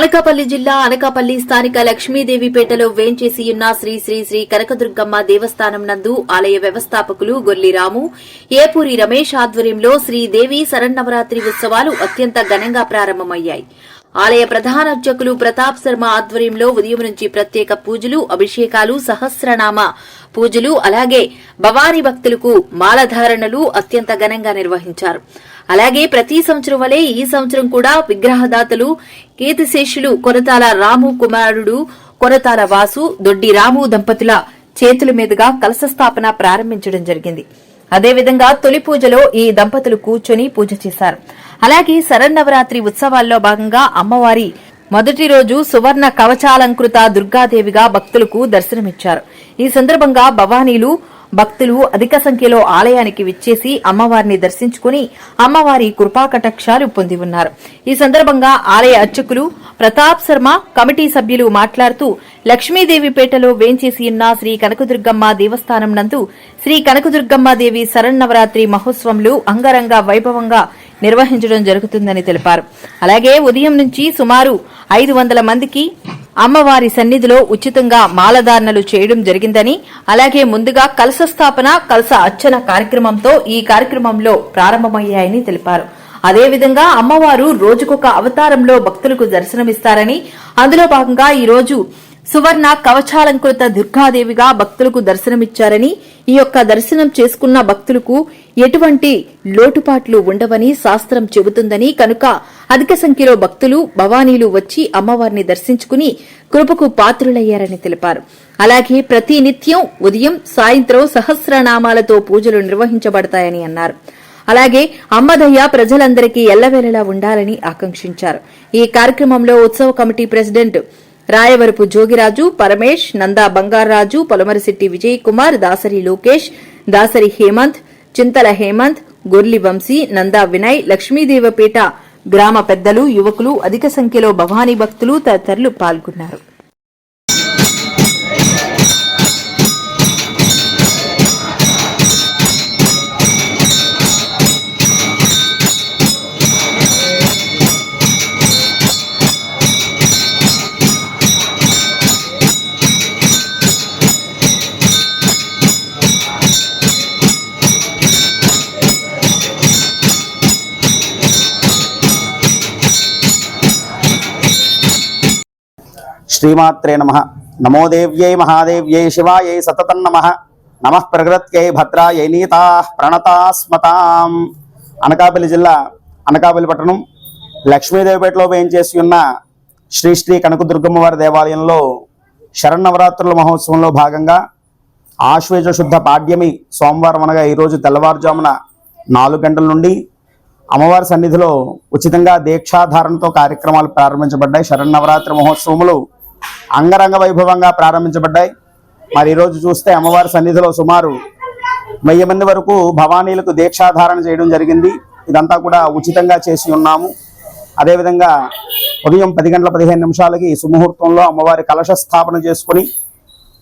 అనకాపల్లి జిల్లా అనకాపల్లి స్థానిక లక్ష్మీదేవిపేటలో వేంచేసి ఉన్న శ్రీ శ్రీ శ్రీ కనకదుర్గమ్మ దేవస్థానం నందు ఆలయ వ్యవస్థాపకులు గొల్లిరాము ఏపూరి రమేష్ ఆధ్వర్యంలో శ్రీదేవి శరన్నవరాత్రి ఉత్సవాలు అత్యంత ఘనంగా ప్రారంభమయ్యాయి. ఆలయ ప్రధాన అర్చకులు ప్రతాప్ శర్మ ఆధ్వర్యంలో ఉదయం నుంచి ప్రత్యేక పూజలు అభిషేకాలు సహస్రనామ పూజలు అలాగే భవానీ భక్తులకు మాలధారణలు అత్యంత ఘనంగా నిర్వహించారు. అలాగే ప్రతి సంవత్సరం వలె ఈ సంవత్సరం కూడా విగ్రహదాతలు కీర్తిశేషులు కొరతాల రాము కుమారుడు కొరతాల వాసు దొడ్డి రాము దంపతుల చేతుల మీదుగా కలశ స్థాపన ప్రారంభించడం జరిగింది. అదేవిధంగా తొలి పూజలో ఈ దంపతులు కూర్చొని పూజ చేశారు. అలాగే శరన్నవరాత్రి ఉత్సవాల్లో భాగంగా అమ్మవారి మొదటి రోజు సువర్ణ కవచాలంకృత దుర్గాదేవిగా భక్తులకు దర్శనమిచ్చారు. ఈ సందర్భంగా భవానీలు భక్తులు అధిక సంఖ్యలో ఆలయానికి విచ్చేసి అమ్మవారిని దర్శించుకుని అమ్మవారి కృపాకటాక్షాలు పొంది ఉన్నారు. ఈ సందర్భంగా ఆలయ అర్చకులు ప్రతాప్ శర్మ కమిటీ సభ్యులు మాట్లాడుతూ లక్ష్మీదేవిపేటలో వేంచేసి ఉన్న శ్రీ కనకదుర్గమ్మ దేవస్థానం నందు శ్రీ కనకదుర్గమ్మ దేవి శరన్నవరాత్రి మహోత్సవంలు అంగరంగ వైభవంగా నిర్వహించడం జరుగుతుందని తెలిపారు. అలాగే ఉదయం నుంచి సుమారు ఐదు వందల మందికి అమ్మవారి సన్నిధిలో ఉచితంగా మాలధారణలు చేయడం జరిగిందని అలాగే ముందుగా కలశ స్థాపన కలస అర్చన కార్యక్రమంతో ఈ కార్యక్రమంలో ప్రారంభమయ్యాయని తెలిపారు. అదేవిధంగా అమ్మవారు రోజుకొక అవతారంలో భక్తులకు దర్శనమిస్తారని అందులో భాగంగా ఈ రోజు సువర్ణ కవచాలంకృత దుర్గాదేవిగా భక్తులకు దర్శనమిచ్చారని ఈ యొక్క దర్శనం చేసుకున్న భక్తులకు ఎటువంటి లోటుపాట్లు ఉండవని శాస్త్రం చెబుతుందని కనుక అధిక సంఖ్యలో భక్తులు భవానీలు వచ్చి అమ్మవారిని దర్శించుకుని కృపకు పాత్రులయ్యారని తెలిపారు. అలాగే ప్రతి నిత్యం ఉదయం సాయంత్రం సహస్రనామాలతో పూజలు నిర్వహించబడతాయని అన్నారు. అలాగే అమ్మదయ్య ప్రజలందరికీ ఎల్లవేళలా ఉండాలని ఆకాంక్షించారు. ఈ కార్యక్రమంలో ఉత్సవ కమిటీ ప్రెసిడెంట్ రాయవరపు జోగిరాజు పరమేష్ నందా బంగారాజు పొలమరిశెట్టి విజయ్ కుమార్ దాసరి లోకేష్ దాసరి హేమంత్ చింతల హేమంత్ గొర్లి వంశీ నందా వినయ్ లక్ష్మీదేవపేట గ్రామ పెద్దలు యువకులు అధిక సంఖ్యలో భవానీ భక్తులు తదితరులు పాల్గొన్నారు. శ్రీమాత్రే నమ. నమో దేవ్యై మహాదేవ్యై శివాయై సతతం నమ. నమ ప్రకృత్యై భద్రాయై నీతా ప్రణతాస్మతాం. అనకాపల్లి జిల్లా అనకాపల్లి పట్టణం లక్ష్మీదేవిపేటలో వేయించేసి ఉన్న శ్రీ శ్రీ కనకదుర్గమ్మవారి దేవాలయంలో శరణవరాత్రుల మహోత్సవంలో భాగంగా ఆశ్వేజ శుద్ధ పాడ్యమి సోమవారం అనగా ఈరోజు తెల్లవారుజామున నాలుగు గంటల నుండి అమ్మవారి సన్నిధిలో ఉచితంగా దీక్షాధారణతో కార్యక్రమాలు ప్రారంభించబడ్డాయి. శరన్నవరాత్రి మహోత్సవములు అంగరంగ వైభవంగా ప్రారంభించబడ్డాయి. మరి ఈరోజు చూస్తే అమ్మవారి సన్నిధిలో సుమారు వెయ్యి మంది వరకు భవానీలకు దీక్షాధారణ చేయడం జరిగింది. ఇదంతా కూడా ఉచితంగా చేసి ఉన్నాము. అదేవిధంగా ఉదయం పది గంటల పదిహేను నిమిషాలకి సుముహూర్తంలో అమ్మవారి కలశ స్థాపన చేసుకుని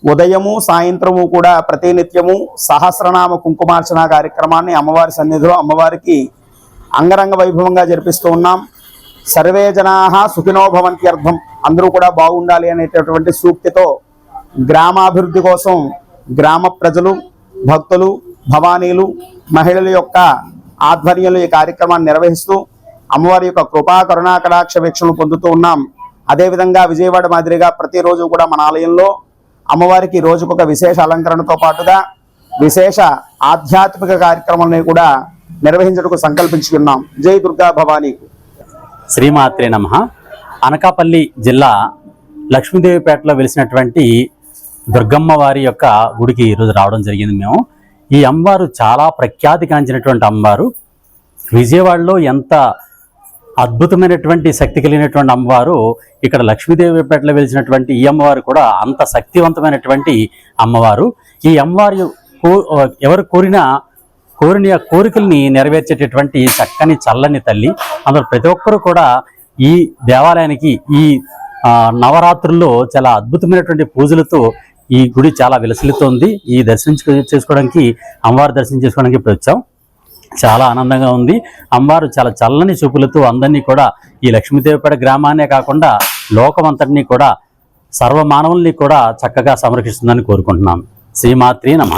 ఉదయము సాయంత్రము కూడా ప్రతినిత్యము సహస్రనామ కుంకుమార్చన కార్యక్రమాన్ని అమ్మవారి సన్నిధిలో అమ్మవారికి అంగరంగ వైభవంగా జరిపిస్తూ ఉన్నాం. సర్వే జనా సుఖినో భవంత్యర్థం అందరూ కూడా బాగుండాలి అనేటటువంటి సూక్తితో గ్రామాభివృద్ధి కోసం గ్రామ ప్రజలు భక్తులు భవానీలు మహిళల యొక్క ఆధ్వర్యంలో ఈ కార్యక్రమాన్ని నిర్వహిస్తూ అమ్మవారి యొక్క కృపా కరుణా కటాక్ష వీక్షణలు పొందుతూ ఉన్నాం. అదేవిధంగా విజయవాడ మాదిరిగా ప్రతిరోజు కూడా మన ఆలయంలో అమ్మవారికి రోజుకొక విశేష అలంకరణతో పాటుగా విశేష ఆధ్యాత్మిక కార్యక్రమాలని కూడా నిర్వహించడానికి సంకల్పించుకున్నాం. జై దుర్గా భవానీకు శ్రీమాత్రే నమ. అనకాపల్లి జిల్లా లక్ష్మీదేవిపేటలో వెలిసినటువంటి దుర్గమ్మ వారి యొక్క గుడికి ఈరోజు రావడం జరిగింది మేము. ఈ అమ్మవారు చాలా ప్రఖ్యాతిగాంచినటువంటి అమ్మవారు. విజయవాడలో ఎంత అద్భుతమైనటువంటి శక్తి కలిగినటువంటి అమ్మవారు ఇక్కడ లక్ష్మీదేవిపేటలో వెలిసినటువంటి ఈ అమ్మవారు కూడా అంత శక్తివంతమైనటువంటి అమ్మవారు. ఈ అమ్మవారి ఎవరు కోరినా కోరిన కోరికల్ని నెరవేర్చేటటువంటి చక్కని చల్లని తల్లి. అందరు ప్రతి ఒక్కరూ కూడా ఈ దేవాలయానికి ఈ నవరాత్రుల్లో చాలా అద్భుతమైనటువంటి పూజలతో ఈ గుడి చాలా విలసిల్లుతోంది. ఈ దర్శనం చేసుకోవడానికి అమ్మవారి దర్శనం చేసుకోవడానికి ఇప్పుడు వచ్చాం. చాలా ఆనందంగా ఉంది. అమ్మవారు చాలా చల్లని చూపులతో అందరినీ కూడా ఈ లక్ష్మీదేవిపేట గ్రామాన్నే కాకుండా లోకమంతటినీ కూడా సర్వమానవుల్ని కూడా చక్కగా సంరక్షిస్తుందని కోరుకుంటున్నాం. శ్రీమాత్రి నమ.